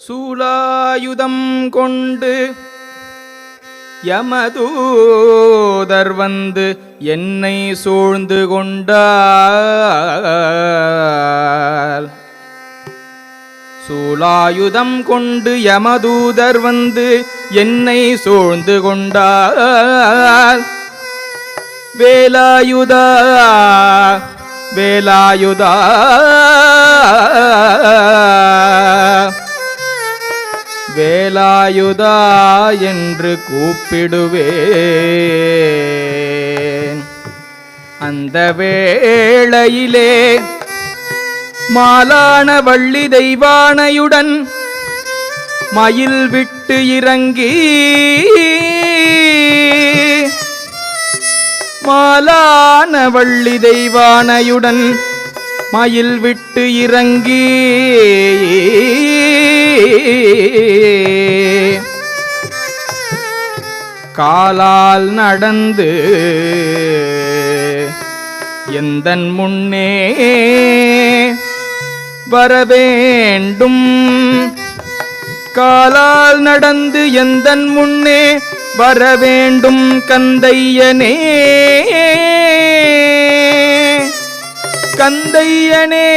சூலாயுதம் கொண்டு யமதூதர் வந்து என்னை சூழ்ந்து கொண்டார். சூலாயுதம் கொண்டு யமதூதர் வந்து என்னை சூழ்ந்து கொண்டார். வேலாயுதா வேலாயுதா. வேலாயுதா என்று கூப்பிடுவேன். அந்த வேளையிலே மாலான வள்ளி தெய்வானையுடன் மயில் விட்டு இறங்கி மாலான வள்ளி தெய்வானையுடன் மயில் விட்டு இறங்கி காலால் நடந்து எந்தன் முன்னே வரவேண்டும்? காலால் நடந்து எந்தன் முன்னே வரவேண்டும் கந்தையனே? கந்தையனே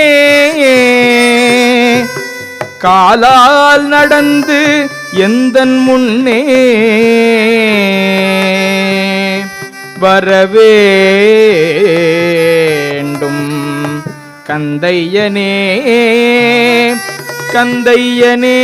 காலால் நடந்து எந்த முன்னே வரவேண்டும். கந்தையனே கந்தையனே.